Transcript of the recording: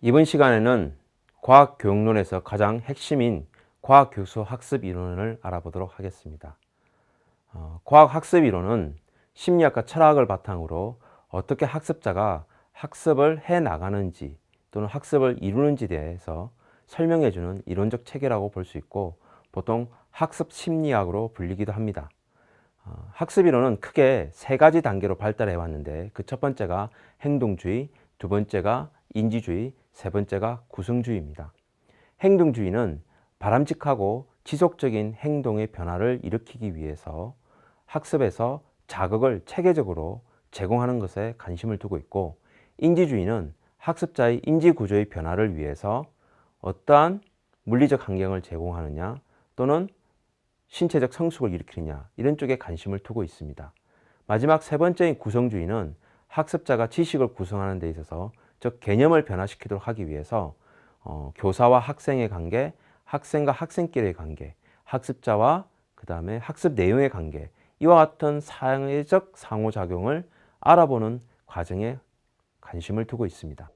이번 시간에는 과학 교육론에서 가장 핵심인 과학 교수 학습 이론을 알아보도록 하겠습니다. 어, 과학 학습 이론은 심리학과 철학을 바탕으로 어떻게 학습자가 학습을 해 나가는지 또는 학습을 이루는지에 대해서 설명해 주는 이론적 체계라고 볼 수 있고 보통 학습 심리학으로 불리기도 합니다. 어, 학습 이론은 크게 세 가지 단계로 발달해 왔는데 그 첫 번째가 행동주의, 두 번째가 인지주의, 세 번째가 구성주의입니다. 행동주의는 바람직하고 지속적인 행동의 변화를 일으키기 위해서 학습에서 자극을 체계적으로 제공하는 것에 관심을 두고 있고 인지주의는 학습자의 인지 구조의 변화를 위해서 어떠한 물리적 환경을 제공하느냐 또는 신체적 성숙을 일으키느냐 이런 쪽에 관심을 두고 있습니다. 마지막 세 번째인 구성주의는 학습자가 지식을 구성하는 데 있어서 즉 개념을 변화시키도록 하기 위해서 어, 교사와 학생의 관계, 학생과 학생끼리의 관계, 학습자와 그 다음에 학습 내용의 관계 이와 같은 사회적 상호작용을 알아보는 과정에 관심을 두고 있습니다.